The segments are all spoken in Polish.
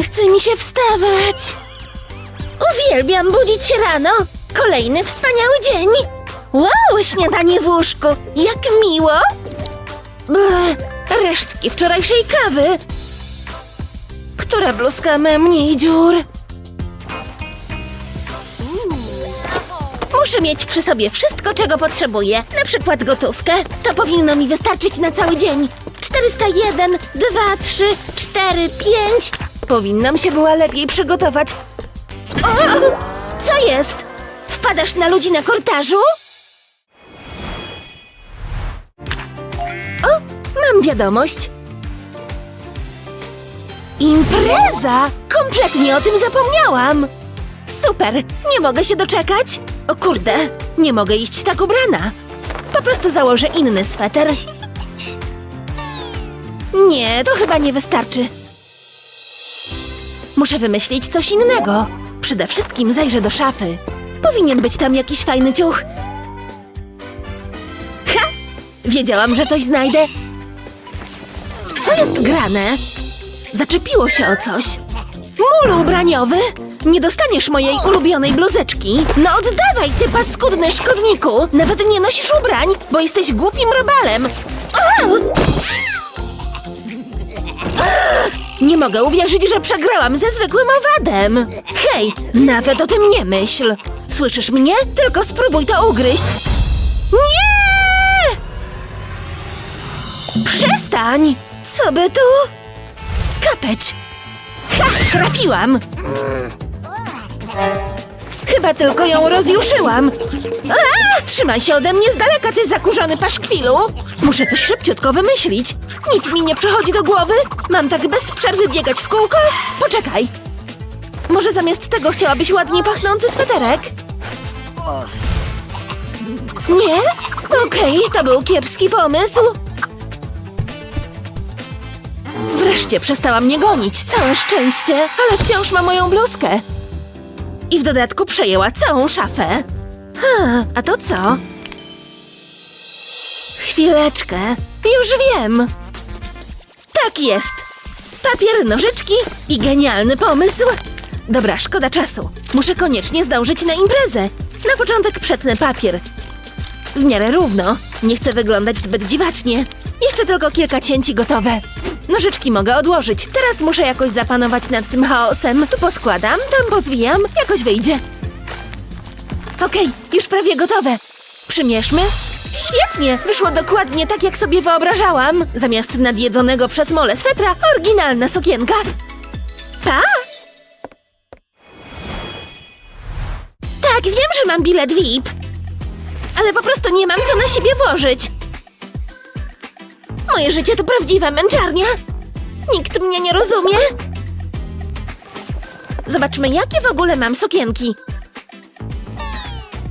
Nie chce mi się wstawać. Uwielbiam budzić się rano. Kolejny wspaniały dzień. Wow, śniadanie w łóżku. Jak miło. Bleh, resztki wczorajszej kawy. Która bluzka ma mniej dziur? Muszę mieć przy sobie wszystko, czego potrzebuję. Na przykład gotówkę. To powinno mi wystarczyć na cały dzień. 401, 2, 3, 4, 5. Powinnam się była lepiej przygotować. O! Co jest? Wpadasz na ludzi na korytarzu? O, mam wiadomość. Impreza! Kompletnie o tym zapomniałam! Super! Nie mogę się doczekać! O kurde, nie mogę iść tak ubrana. Po prostu założę inny sweter. Nie, to chyba nie wystarczy. Muszę wymyślić coś innego. Przede wszystkim zajrzę do szafy. Powinien być tam jakiś fajny ciuch. Ha! Wiedziałam, że coś znajdę. Co jest grane? Zaczepiło się o coś. Mulu ubraniowy! Nie dostaniesz mojej ulubionej bluzeczki. No oddawaj, ty paskudny szkodniku! Nawet nie nosisz ubrań, bo jesteś głupim robalem. Au! Nie mogę uwierzyć, że przegrałam ze zwykłym owadem. Hej, nawet o tym nie myśl. Słyszysz mnie? Tylko spróbuj to ugryźć. Nie! Przestań! Co by tu? Kapeć! Ha! Trafiłam! Chyba tylko ją rozjuszyłam. A! Trzymaj się ode mnie z daleka, ty zakurzony paszkwilu! Muszę coś szybciutko wymyślić. Nic mi nie przychodzi do głowy. Mam tak bez przerwy biegać w kółko? Poczekaj. Może zamiast tego chciałabyś ładnie pachnący sweterek? Nie? Okej, to był kiepski pomysł. Wreszcie przestała mnie gonić, całe szczęście, ale wciąż ma moją bluzkę. I w dodatku przejęła całą szafę. Ha, a to co? Chwileczkę, już wiem. Tak jest. Papier, nożyczki i genialny pomysł. Dobra, szkoda czasu. Muszę koniecznie zdążyć na imprezę. Na początek przetnę papier. W miarę równo. Nie chcę wyglądać zbyt dziwacznie. Jeszcze tylko kilka cięci gotowe. Nożyczki mogę odłożyć. Teraz muszę jakoś zapanować nad tym chaosem. Tu poskładam, tam pozwijam, jakoś wyjdzie. Okej, już prawie gotowe. Przymierzmy. Świetnie! Wyszło dokładnie tak, jak sobie wyobrażałam. Zamiast nadjedzonego przez mole swetra, oryginalna sukienka. Pa! Tak, wiem, że mam bilet VIP. Ale po prostu nie mam co na siebie włożyć. Moje życie to prawdziwa męczarnia. Nikt mnie nie rozumie. Zobaczmy, jakie w ogóle mam sukienki.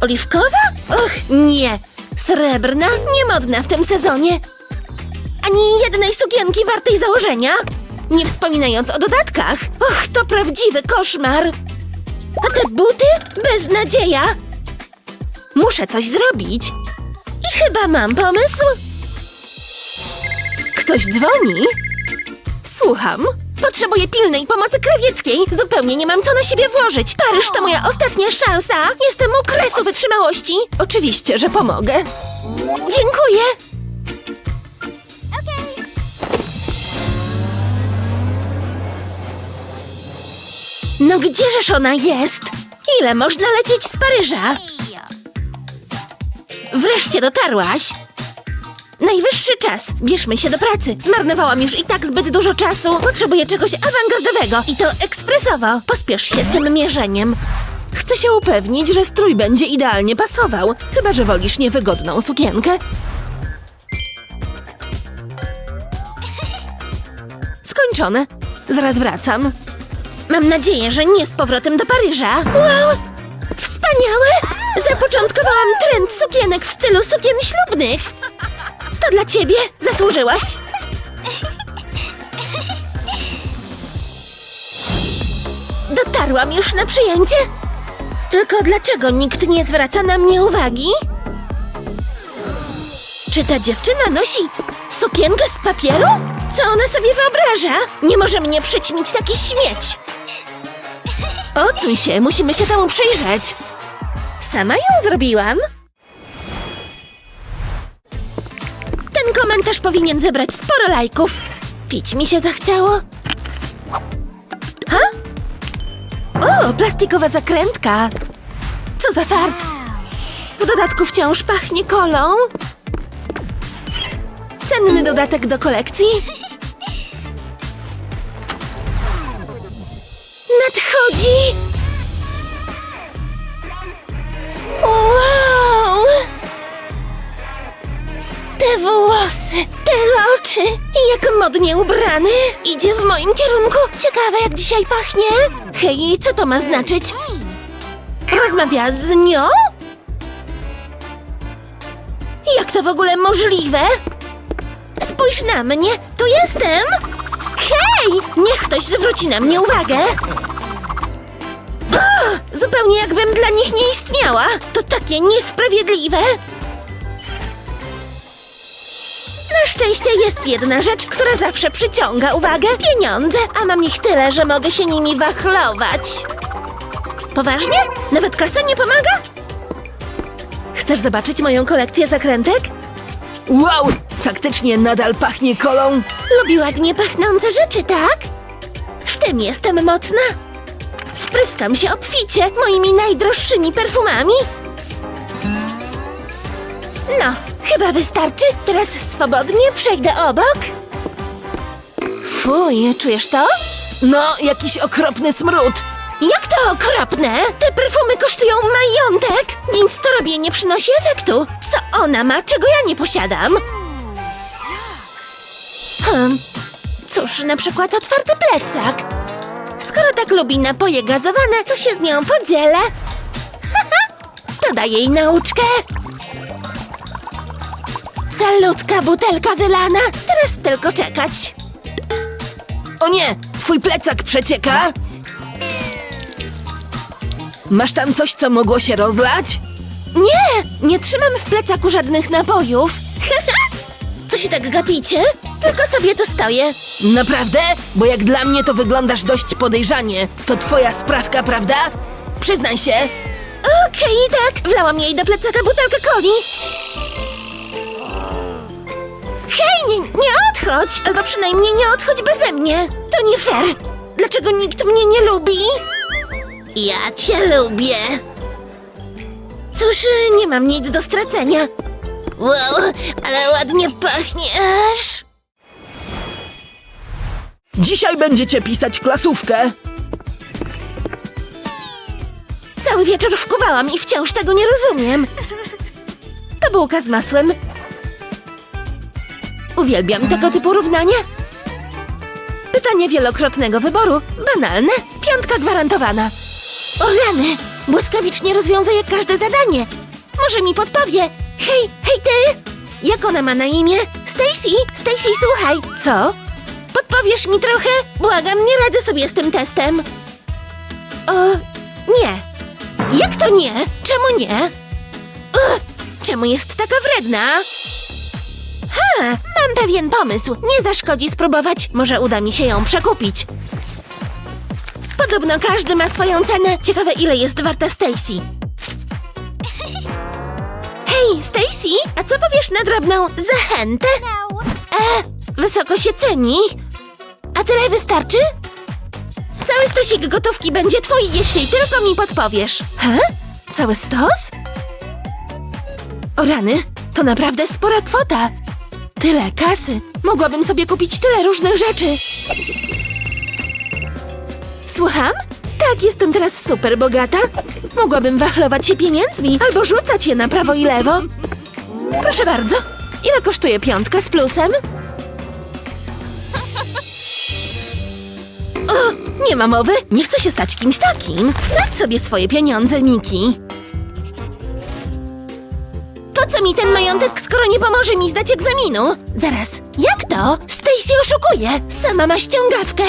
Oliwkowa? Och, nie. Srebrna? Niemodna w tym sezonie. Ani jednej sukienki wartej założenia. Nie wspominając o dodatkach. Och, to prawdziwy koszmar. A te buty? Beznadzieja. Muszę coś zrobić. I chyba mam pomysł. Ktoś dzwoni? Słucham. Potrzebuję pilnej pomocy krawieckiej. Zupełnie nie mam co na siebie włożyć. Paryż to moja ostatnia szansa. Jestem u kresu wytrzymałości. Oczywiście, że pomogę. Dziękuję. No gdzieżeż ona jest? Ile można lecieć z Paryża? Wreszcie dotarłaś. Najwyższy czas. Bierzmy się do pracy. Zmarnowałam już i tak zbyt dużo czasu. Potrzebuję czegoś awangardowego i to ekspresowo. Pospiesz się z tym mierzeniem. Chcę się upewnić, że strój będzie idealnie pasował. Chyba, że wolisz niewygodną sukienkę. Skończone. Zaraz wracam. Mam nadzieję, że nie z powrotem do Paryża. Wow! Wspaniałe! Zapoczątkowałam trend sukienek w stylu sukien ślubnych. To dla ciebie. Zasłużyłaś. Dotarłam już na przyjęcie? Tylko dlaczego nikt nie zwraca na mnie uwagi? Czy ta dziewczyna nosi sukienkę z papieru? Co ona sobie wyobraża? Nie może mnie przyćmić taki śmieć. Odsuń się, musimy się temu przyjrzeć. Sama ją zrobiłam. Komentarz powinien zebrać sporo lajków. Pić mi się zachciało. Ha? O, plastikowa zakrętka. Co za fart. W dodatku wciąż pachnie kolą. Cenny dodatek do kolekcji. Nadchodzi! Wow! Te włosy, te oczy i jak modnie ubrany. Idzie w moim kierunku. Ciekawe, jak dzisiaj pachnie. Hej, co to ma znaczyć? Rozmawia z nią? Jak to w ogóle możliwe? Spójrz na mnie, tu jestem! Hej! Niech ktoś zwróci na mnie uwagę! Ugh, zupełnie jakbym dla nich nie istniała! To takie niesprawiedliwe! Szczęście jest jedna rzecz, która zawsze przyciąga uwagę pieniądze, a mam ich tyle, że mogę się nimi wachlować. Poważnie? Nawet kasa nie pomaga? Chcesz zobaczyć moją kolekcję zakrętek? Wow! Faktycznie nadal pachnie kolą. Lubi ładnie pachnące rzeczy, tak? W tym jestem mocna. Spryskam się obficie moimi najdroższymi perfumami. No, chyba wystarczy. Teraz swobodnie przejdę obok. Fuj, czujesz to? No, jakiś okropny smród. Jak to okropne! Te perfumy kosztują majątek! Nic to robię nie przynosi efektu. Co ona ma, czego ja nie posiadam? Hmm. Cóż, na przykład otwarty plecak. Skoro tak lubi napoje gazowane, to się z nią podzielę. Haha, to daję jej nauczkę. Salutka butelka wylana. Teraz tylko czekać. O nie! Twój plecak przecieka. Masz tam coś, co mogło się rozlać? Nie, nie trzymam w plecaku żadnych napojów. Co się tak gapicie? Tylko sobie tu stoję. Naprawdę? Bo jak dla mnie to wyglądasz dość podejrzanie. To twoja sprawka, prawda? Przyznaj się. Okej, tak. Wlałam jej do plecaka butelkę coli. Nie, nie odchodź! Albo przynajmniej nie odchodź beze mnie. To nie fair. Dlaczego nikt mnie nie lubi? Ja cię lubię. Cóż, nie mam nic do stracenia. Wow, ale ładnie pachniesz. Dzisiaj będziecie pisać klasówkę. Cały wieczór wkuwałam i wciąż tego nie rozumiem. To bułka z masłem. Uwielbiam tego typu równania. Pytanie wielokrotnego wyboru. Banalne. Piątka gwarantowana. O rany! Błyskawicznie rozwiązuje każde zadanie. Może mi podpowie. Hej, hej ty! Jak ona ma na imię? Stacy? Stacy, słuchaj. Co? Podpowiesz mi trochę? Błagam, nie radzę sobie z tym testem. O, nie. Jak to nie? Czemu nie? Czemu jest taka wredna? Ha, mam pewien pomysł. Nie zaszkodzi spróbować. Może uda mi się ją przekupić. Podobno każdy ma swoją cenę. Ciekawe, ile jest warta Stacy. Hej, Stacy, a co powiesz na drobną zachętę? E, wysoko się ceni. A tyle wystarczy? Cały stosik gotówki będzie twój, jeśli tylko mi podpowiesz. He? Cały stos? O rany, to naprawdę spora kwota. Tyle kasy. Mogłabym sobie kupić tyle różnych rzeczy. Słucham? Tak, jestem teraz super bogata. Mogłabym wachlować się pieniędzmi albo rzucać je na prawo i lewo. Proszę bardzo. Ile kosztuje piątka z plusem? O, nie ma mowy. Nie chcę się stać kimś takim. Wsadź sobie swoje pieniądze, Miki. Po co mi ten majątek, skoro nie pomoże mi zdać egzaminu? Zaraz, jak to? Stacy oszukuje. Sama ma ściągawkę.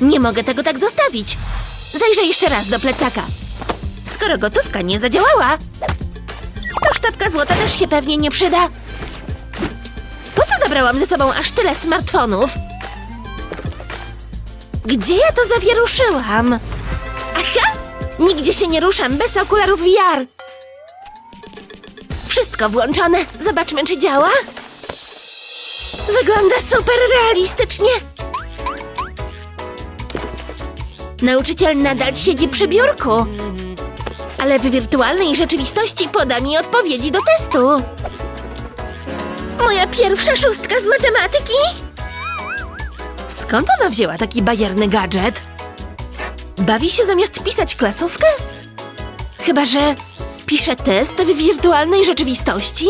Nie mogę tego tak zostawić. Zajrzę jeszcze raz do plecaka. Skoro gotówka nie zadziałała, to sztabka złota też się pewnie nie przyda. Po co zabrałam ze sobą aż tyle smartfonów? Gdzie ja to zawieruszyłam? Aha! Nigdzie się nie ruszam bez okularów VR. Wszystko włączone. Zobaczmy, czy działa. Wygląda super realistycznie. Nauczyciel nadal siedzi przy biurku. Ale w wirtualnej rzeczywistości poda mi odpowiedzi do testu. Moja pierwsza szóstka z matematyki? Skąd ona wzięła taki bajerny gadżet? Bawi się zamiast pisać klasówkę? Chyba, że pisze test w wirtualnej rzeczywistości?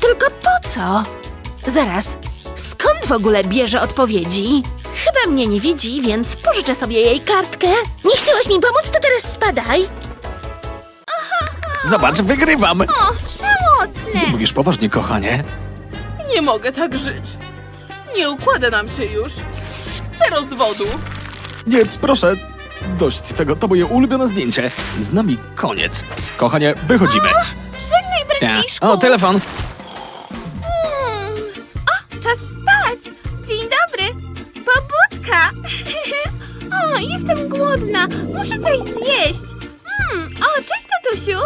Tylko po co? Zaraz, skąd w ogóle bierze odpowiedzi? Chyba mnie nie widzi, więc pożyczę sobie jej kartkę. Nie chciałaś mi pomóc, to teraz spadaj. Zobacz, wygrywam! O, żałosne! Mówisz poważnie, kochanie? Nie mogę tak żyć. Nie układa nam się już. Chcę rozwodu. Nie, proszę. Dość tego, to moje ulubione zdjęcie. Z nami koniec. Kochanie, wychodzimy. Żegnaj, braciszku! O, telefon. Mm. O, czas wstać! Dzień dobry! Pobudka! o, jestem głodna. Muszę coś zjeść. Mm. O, cześć, tatusiu!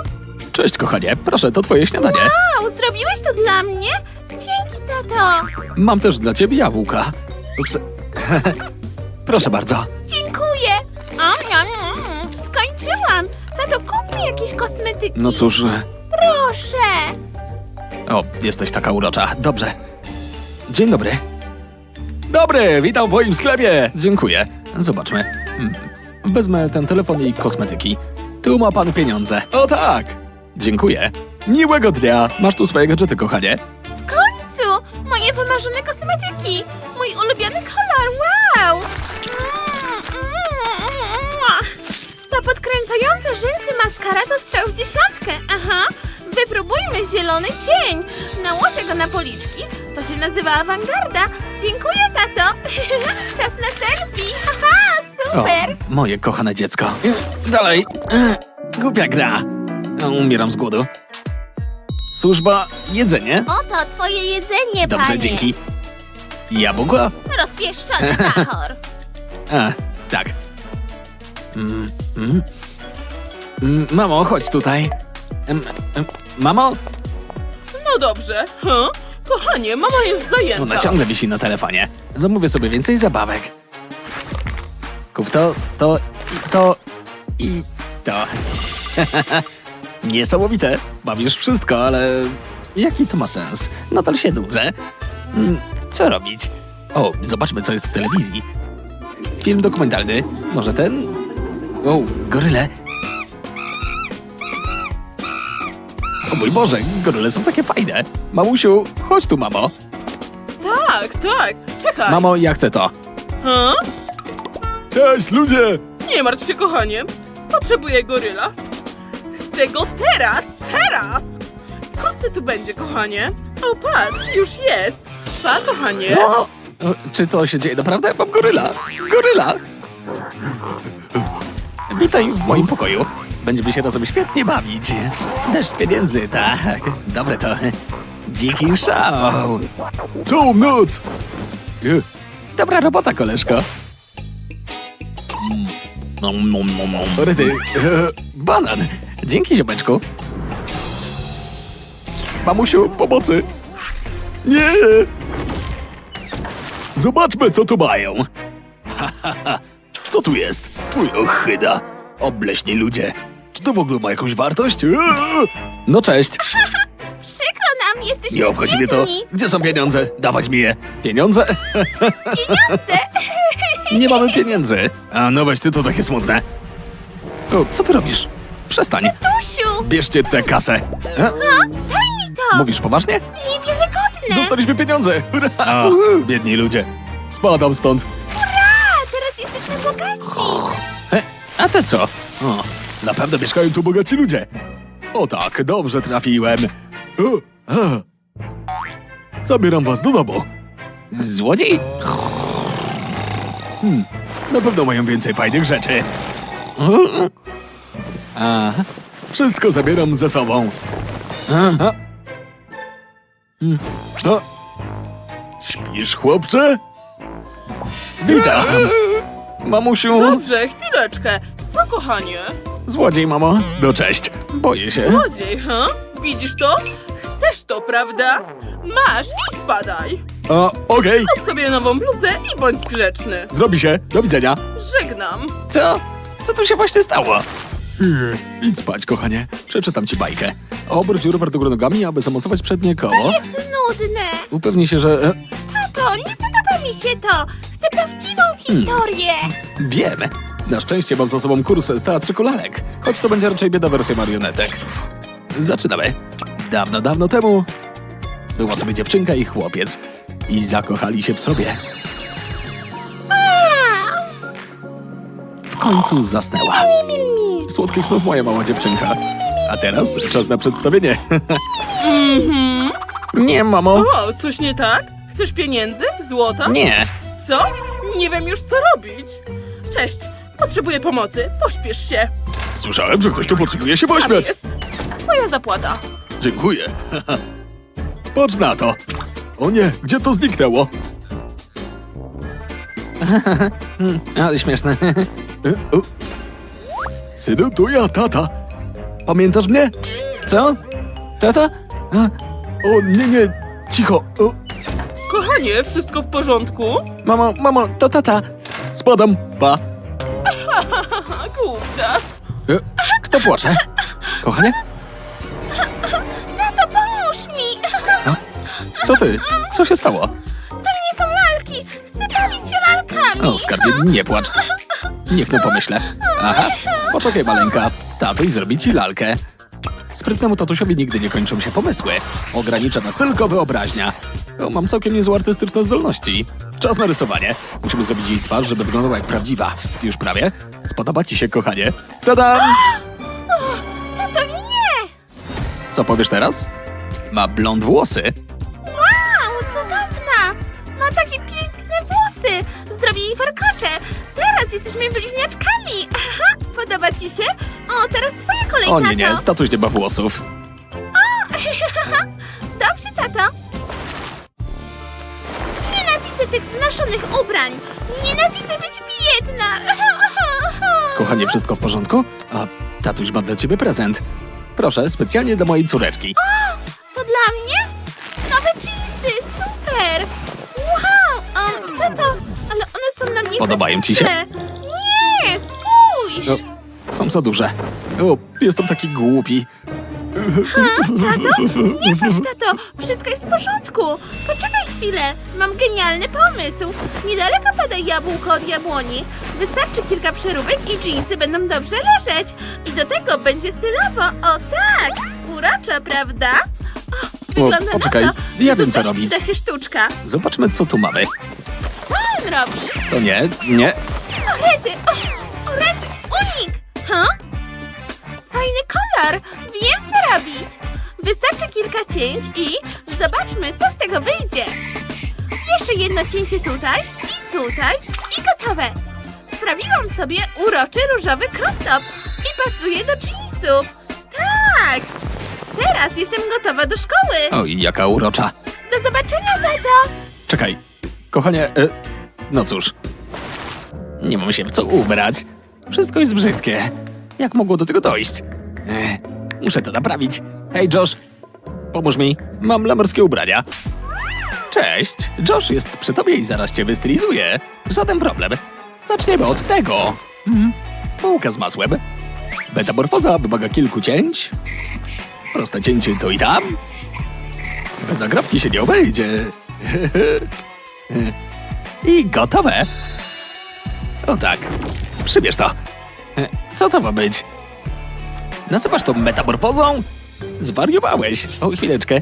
Cześć, kochanie. Proszę, to twoje śniadanie. Wow, zrobiłeś to dla mnie? Dzięki, tato! Mam też dla ciebie jabłka. Ups. proszę bardzo. Dziękuję! O, miam, mm. Skończyłam! Tato, kup mi jakieś kosmetyki. No cóż. e, Proszę! O, jesteś taka urocza. Dobrze. Dzień dobry. Dobry, witam w moim sklepie. Dziękuję. Zobaczmy. Hmm. Wezmę ten telefon i kosmetyki. Tu ma pan pieniądze. O tak. Dziękuję. Miłego dnia. Masz tu swoje gadżety, kochanie. W końcu! Moje wymarzone kosmetyki! Mój ulubiony kolor! Wow! Ta podkręcająca rzęsy maskara to strzał w dziesiątkę. Aha! Wypróbujmy zielony cień. Nałożę go na policzki. To się nazywa awangarda. Dziękuję, tato. Czas na selfie. Haha, super! O, moje kochane dziecko. Dalej. Głupia gra. Umieram z głodu. Służba, jedzenie. Oto twoje jedzenie, Dobrze, panie. dzięki. Jabłko? Rozpieszczony pachor. A, tak. Mm, mm. Mm, Mamo, chodź tutaj. Em, em, Mamo? No dobrze. Huh? Kochanie, mama jest zajęta. Ona ciągle wisi na telefonie. Zamówię sobie więcej zabawek. Kup to, to i to i to. Niesamowite. Bawisz wszystko, ale jaki to ma sens? Nadal się nudzę. Mm, Co robić? O, zobaczmy, co jest w telewizji. Film dokumentalny. Może ten? O, goryle. O mój Boże, goryle są takie fajne. Mamusiu, chodź tu, mamo. Tak, tak. Czekaj. Mamo, ja chcę to. Huh? Cześć, ludzie! Nie martw się, kochanie. Potrzebuję goryla. Chcę go teraz, teraz! Wkrótce tu będzie, kochanie. O, patrz, już jest. Pa, kochanie. O, czy to się dzieje naprawdę? Mam goryla! Goryla! Witaj w moim pokoju. Będziemy się razem świetnie bawić. Deszcz pieniędzy, tak. Dobre to. Dziki szał. Całą noc! Dobra robota, koleżko. Nom. Ryty, e, banan. Dzięki, ziomeczku. Mamusiu, pomocy. Nie! Zobaczmy, co tu mają. Ha, ha, ha. Co tu jest? Mój ochyda. Obleśni ludzie. Czy to w ogóle ma jakąś wartość? Eee! No cześć. Przykro nam, jesteśmy Nie obchodzi mnie to. biedni. Gdzie są pieniądze? Dawać mi je. Pieniądze? Pieniądze! Nie mamy pieniędzy. A no weź ty, to takie smutne. O, co ty robisz? Przestań. Tusiu! Bierzcie tę kasę. E? Daj mi to! Mówisz poważnie? Niewiarygodne! Dostaliśmy pieniądze. Hurra! A, biedni ludzie. Spadam stąd. A, teraz jesteśmy bogaci! E, a te co? O, na pewno mieszkają tu bogaci ludzie. O tak, dobrze trafiłem. O, a. Zabieram was do domu. Złodziej? Hmm, na pewno mają więcej fajnych rzeczy. Aha, wszystko zabieram ze sobą. A? Mm. O. Śpisz, chłopcze? Witam. Mamusiu. Dobrze, chwileczkę. Co, kochanie? Złodziej, mamo. No cześć. Boję się. Złodziej, ha? Widzisz to? Chcesz to, prawda? Masz i spadaj. O, okej. Kup sobie nową bluzę i bądź grzeczny. Zrobi się. Do widzenia. Żegnam. Co? Co tu się właśnie stało? Hmm, idź spać, kochanie. Przeczytam ci bajkę. Obróć rower do góry nogami, aby zamocować przednie koło. Jest nudne. Upewnij się, że... e, Tato, nie podoba mi się to. Chcę prawdziwą historię. Wiem. Na szczęście mam za sobą kurs z teatrzyku lalek, choć to będzie raczej bieda wersja marionetek. Zaczynamy. Dawno, dawno temu była sobie dziewczynka i chłopiec i zakochali się w sobie. W końcu zasnęła. Słodkich snów moja mała dziewczynka. A teraz czas na przedstawienie. Nie, mamo. O, coś nie tak? Chcesz pieniędzy? Złota? Nie. Co? Nie wiem już co robić. Cześć, potrzebuję pomocy. Pośpiesz się. Słyszałem, że ktoś tu potrzebuje się Tam pośmiać. jest. Moja zapłata. Dziękuję. Patrz na to. O nie, gdzie to zniknęło? Ale śmieszne. E, Ups. Ja, tata. Pamiętasz mnie? Co? Tata? A, O, nie, nie, cicho. O, Kochanie, wszystko w porządku? mamo, mamo, to tata. Spadam, pa. A, głuptas. E, Kto płacze? Kochanie? Tato, pomóż mi. To ty. Co się stało? To nie są lalki. Chcę bawić się lalkami. O, skarbie, nie płacz. Niech no pomyślę. Aha, poczekaj maleńka. Tatuś zrobi ci lalkę. Sprytnemu tatusiowi nigdy nie kończą się pomysły. Ogranicza nas tylko wyobraźnia. O, mam całkiem niezłe artystyczne zdolności. Czas na rysowanie. Musimy zrobić jej twarz, żeby wyglądała jak prawdziwa. Już prawie? Spodoba ci się, kochanie. Tadam! Tato, nie. Co powiesz teraz? Ma blond włosy. Teraz jesteśmy bliźniaczkami. Aha, podoba ci się? O, teraz twoja kolej, O nie, nie, tatuś nie ma włosów. Dobrze, tato. Nienawidzę tych znoszonych ubrań. Nienawidzę być biedna. Kochanie, wszystko w porządku? A tatuś ma dla ciebie prezent. Proszę, specjalnie dla mojej córeczki. Podobają ci się? Nie, spójrz! No, są za duże. O, jestem taki głupi. Tato? Nie patrz, tato! Wszystko jest w porządku! Poczekaj chwilę! Mam genialny pomysł! Niedaleko pada jabłko od jabłoni. Wystarczy kilka przeróbek i jeansy będą dobrze leżeć. I do tego będzie stylowo. O tak! Uroczo, prawda? O, wygląda poczekaj, na to, ja że wiem, co też robić. przyda się sztuczka. Zobaczmy, co tu mamy. On robi? To nie, nie. O rety! O, o rety! Unik! Ha? Fajny kolor! Wiem, co robić! Wystarczy kilka cięć i zobaczmy, co z tego wyjdzie. Jeszcze jedno cięcie tutaj i tutaj i gotowe. Sprawiłam sobie uroczy różowy crop top i pasuje do jeansów. Tak! Teraz jestem gotowa do szkoły. Oj, jaka urocza. Do zobaczenia, tato! Czekaj, kochanie, e, no cóż. Nie mam się w co ubrać. Wszystko jest brzydkie. Jak mogło do tego dojść? Ech, muszę to naprawić. Hej, Josh. Pomóż mi. Mam lamerskie ubrania. Cześć. Josh jest przy tobie i zaraz cię wystylizuje. Żaden problem. Zaczniemy od tego. Mhm. Bułka z masłem. Metamorfoza wymaga kilku cięć. Proste cięcie to i tam. Bez zagrabki się nie obejdzie. I gotowe. O tak. Przybierz to. Co to ma być? Nazywasz to metamorfozą? Zwariowałeś. O, chwileczkę.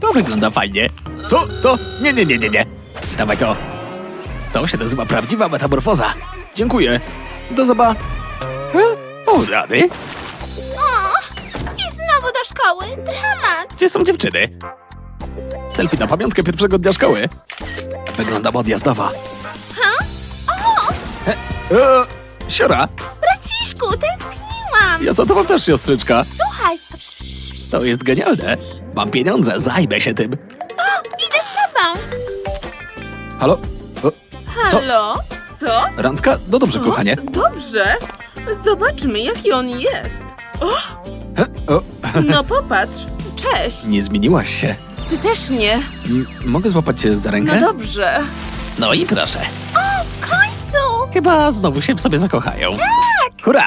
To wygląda fajnie. Co? To? Nie, nie, nie, nie, nie. Dawaj to. To się nazywa prawdziwa metamorfoza. Dziękuję. Do zoba... E? O, rady. O! I znowu do szkoły. Dramat! Gdzie są dziewczyny? Selfie na pamiątkę pierwszego dnia szkoły. Wyglądam odjazdowa. Ha? O! E, e, siora, Braciszku, tęskniłam! ja za tobą też, siostrzyczka. Słuchaj, psz, psz, psz, psz. To jest genialne. Mam pieniądze, zajmę się tym. Idę z tobą. Halo? O, co? Halo? Co? Randka? No dobrze, kochanie. Dobrze. Zobaczmy, jaki on jest. He, O, No popatrz. Cześć. nie zmieniłaś się. Ty też nie. M- mogę złapać cię za No rękę? dobrze. No i proszę. W końcu. Chyba znowu się w sobie zakochają. Tak! Hurra!